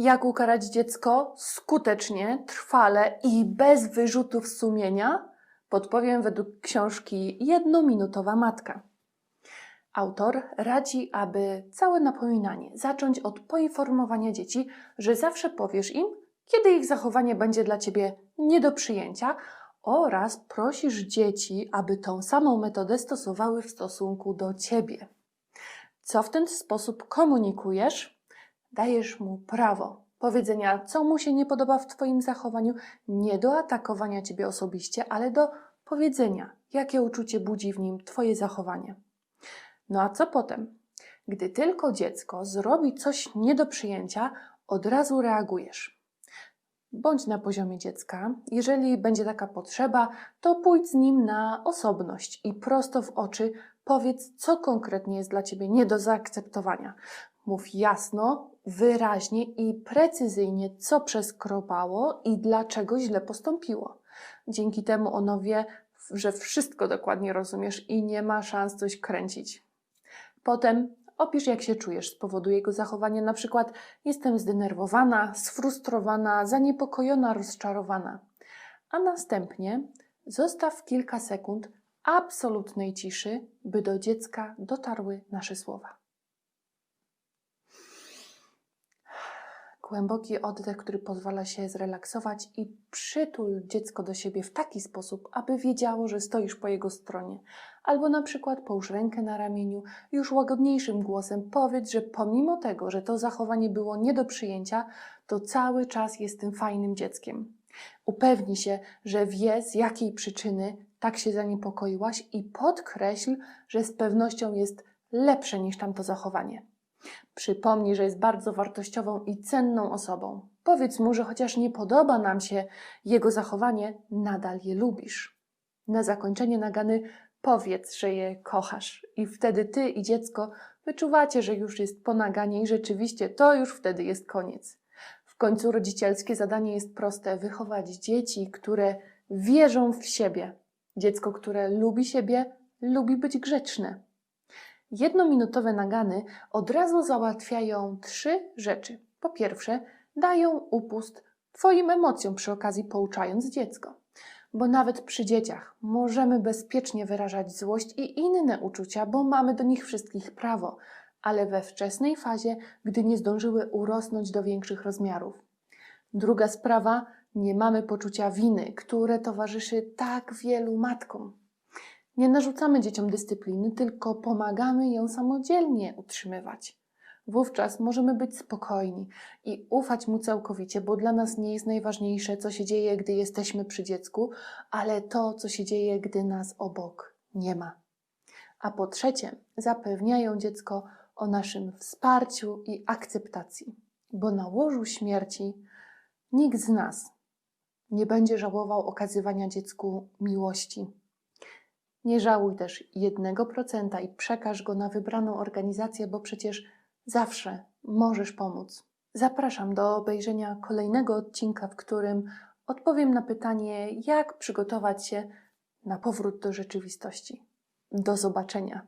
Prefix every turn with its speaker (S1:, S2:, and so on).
S1: Jak ukarać dziecko skutecznie, trwale i bez wyrzutów sumienia? Podpowiem według książki Jednominutowa Matka. Autor radzi, aby całe napominanie zacząć od poinformowania dzieci, że zawsze powiesz im, kiedy ich zachowanie będzie dla ciebie nie do przyjęcia, oraz prosisz dzieci, aby tą samą metodę stosowały w stosunku do ciebie. Co w ten sposób komunikujesz? Dajesz mu prawo powiedzenia, co mu się nie podoba w Twoim zachowaniu, nie do atakowania Ciebie osobiście, ale do powiedzenia, jakie uczucie budzi w nim Twoje zachowanie. No a co potem? Gdy tylko dziecko zrobi coś nie do przyjęcia, od razu reagujesz. Bądź na poziomie dziecka. Jeżeli będzie taka potrzeba, to pójdź z nim na osobność i prosto w oczy powiedz, co konkretnie jest dla ciebie nie do zaakceptowania. Mów jasno, wyraźnie i precyzyjnie, co przeskropało i dlaczego źle postąpiło. Dzięki temu ono wie, że wszystko dokładnie rozumiesz i nie ma szans coś kręcić. Potem opisz, jak się czujesz z powodu jego zachowania, na przykład jestem zdenerwowana, sfrustrowana, zaniepokojona, rozczarowana. A następnie zostaw kilka sekund absolutnej ciszy, by do dziecka dotarły nasze słowa. Głęboki oddech, który pozwala się zrelaksować i przytul dziecko do siebie w taki sposób, aby wiedziało, że stoisz po jego stronie. Albo na przykład połóż rękę na ramieniu, już łagodniejszym głosem powiedz, że pomimo tego, że to zachowanie było nie do przyjęcia, to cały czas jest tym fajnym dzieckiem. Upewnij się, że wie z jakiej przyczyny tak się zaniepokoiłaś i podkreśl, że z pewnością jest lepsze niż tamto zachowanie. Przypomnij, że jest bardzo wartościową i cenną osobą. Powiedz mu, że chociaż nie podoba nam się jego zachowanie, nadal je lubisz. Na zakończenie nagany powiedz, że je kochasz, i wtedy ty i dziecko wyczuwacie, że już jest po naganie i rzeczywiście to już wtedy jest koniec. W końcu rodzicielskie zadanie jest proste: wychować dzieci, które wierzą w siebie. Dziecko, które lubi siebie, lubi być grzeczne. Jednominutowe nagany od razu załatwiają trzy rzeczy. Po pierwsze, dają upust Twoim emocjom przy okazji pouczając dziecko. Bo nawet przy dzieciach możemy bezpiecznie wyrażać złość i inne uczucia, bo mamy do nich wszystkich prawo, ale we wczesnej fazie, gdy nie zdążyły urosnąć do większych rozmiarów. Druga sprawa, nie mamy poczucia winy, które towarzyszy tak wielu matkom. Nie narzucamy dzieciom dyscypliny, tylko pomagamy ją samodzielnie utrzymywać. Wówczas możemy być spokojni i ufać mu całkowicie, bo dla nas nie jest najważniejsze, co się dzieje, gdy jesteśmy przy dziecku, ale to, co się dzieje, gdy nas obok nie ma. A po trzecie, zapewniają dziecko o naszym wsparciu i akceptacji, bo na łożu śmierci nikt z nas nie będzie żałował okazywania dziecku miłości. Nie żałuj też jednego procenta i przekaż go na wybraną organizację, bo przecież zawsze możesz pomóc. Zapraszam do obejrzenia kolejnego odcinka, w którym odpowiem na pytanie, jak przygotować się na powrót do rzeczywistości. Do zobaczenia.